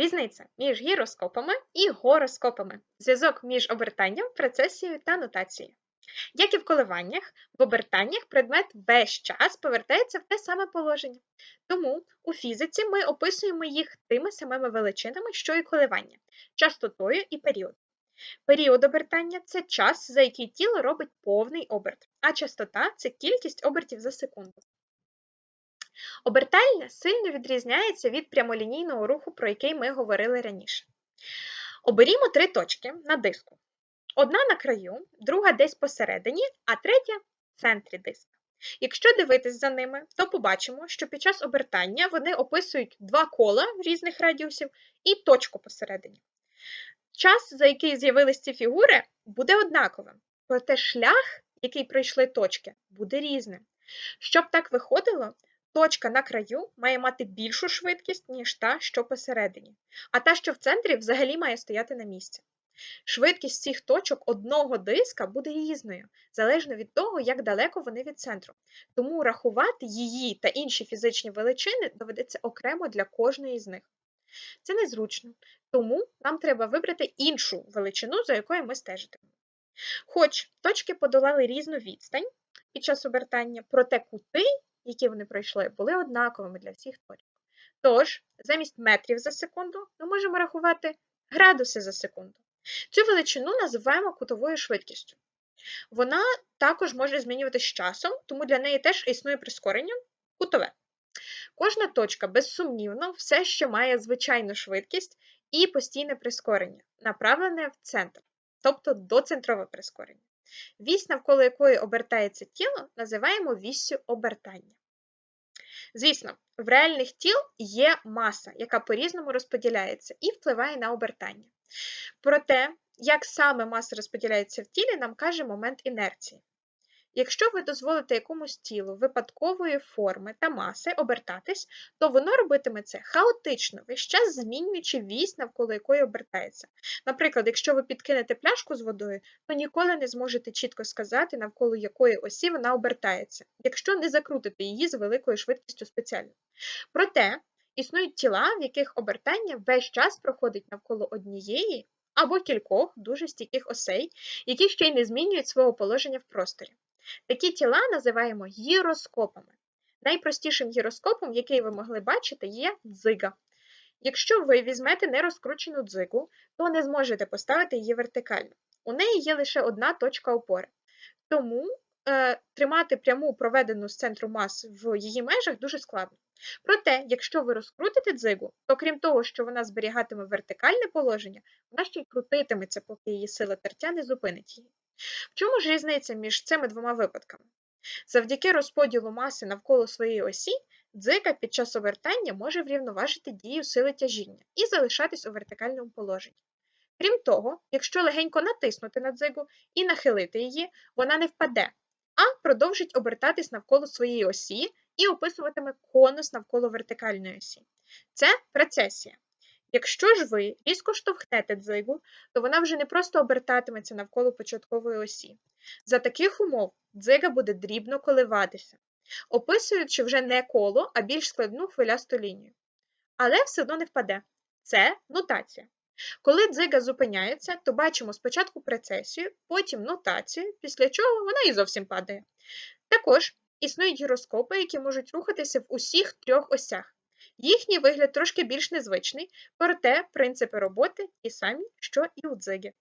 Різниця між гіроскопами і гороскопами. Зв'язок між обертанням, процесією та нотацією. Як і в коливаннях, в обертаннях предмет весь час повертається в те саме положення. Тому у фізиці ми описуємо їх тими самими величинами, що і коливання, частотою і періодом. Період обертання це час, за який тіло робить повний оберт, а частота це кількість обертів за секунду. Обертальне сильно відрізняється від прямолінійного руху, про який ми говорили раніше. Оберімо три точки на диску. Одна на краю, друга десь посередині, а третя в центрі диска. Якщо дивитись за ними, то побачимо, що під час обертання вони описують два кола різних радіусів і точку посередині. Час, за який з'явились ці фігури, буде однаковим, проте шлях, який пройшли точки, буде різним. Щоб так виходило, точка на краю має мати більшу швидкість, ніж та, що посередині, а та, що в центрі, взагалі має стояти на місці. Швидкість цих точок одного диска буде різною, залежно від того, як далеко вони від центру. Тому рахувати її та інші фізичні величини доведеться окремо для кожної з них. Це незручно, тому нам треба вибрати іншу величину, за якою ми стежитимемо. Хоч точки подолали різну відстань під час обертання, проте кути, які вони пройшли, були однаковими для всіх точок. Тож, замість метрів за секунду ми можемо рахувати градуси за секунду. Цю величину називаємо кутовою швидкістю. Вона також може змінюватися з часом, тому для неї теж існує прискорення кутове. Кожна точка, безсумнівно, все ще має звичайну швидкість і постійне прискорення, направлене в центр, тобто доцентрове прискорення. Вісь, навколо якої обертається тіло, називаємо віссю обертання. Звісно, в реальних тіл є маса, яка по-різному розподіляється і впливає на обертання. Проте, як саме маса розподіляється в тілі, нам каже момент інерції. Якщо ви дозволите якомусь тілу випадкової форми та маси обертатись, то воно робитиме це хаотично, весь час змінюючи вісь, навколо якої обертається. Наприклад, якщо ви підкинете пляшку з водою, то ніколи не зможете чітко сказати, навколо якої осі вона обертається, якщо не закрутите її з великою швидкістю спеціально. Проте існують тіла, в яких обертання весь час проходить навколо однієї або кількох дуже стійких осей, які ще й не змінюють свого положення в просторі. Такі тіла називаємо гіроскопами. Найпростішим гіроскопом, який ви могли бачити, є дзига. Якщо ви візьмете нерозкручену дзигу, то не зможете поставити її вертикально. У неї є лише одна точка опори. Тому е, тримати пряму проведену з центру мас в її межах дуже складно. Проте, якщо ви розкрутите дзигу, то крім того, що вона зберігатиме вертикальне положення, вона ще й крутитиметься, поки її сила тертя не зупинить її. В чому ж різниця між цими двома випадками? Завдяки розподілу маси навколо своєї осі, дзика під час обертання може врівноважити дію сили тяжіння і залишатись у вертикальному положенні. Крім того, якщо легенько натиснути на дзигу і нахилити її, вона не впаде, а продовжить обертатись навколо своєї осі і описуватиме конус навколо вертикальної осі. Це прецесія. Якщо ж ви різко штовхнете дзигу, то вона вже не просто обертатиметься навколо початкової осі. За таких умов дзига буде дрібно коливатися, описуючи вже не коло, а більш складну хвилясту лінію. Але все одно не впаде. Це нотація. Коли дзига зупиняється, то бачимо спочатку прецесію, потім нотацію, після чого вона і зовсім падає. Також існують гіроскопи, які можуть рухатися в усіх трьох осях. Їхній вигляд трошки більш незвичний, проте принципи роботи ті самі, що і у дзиги.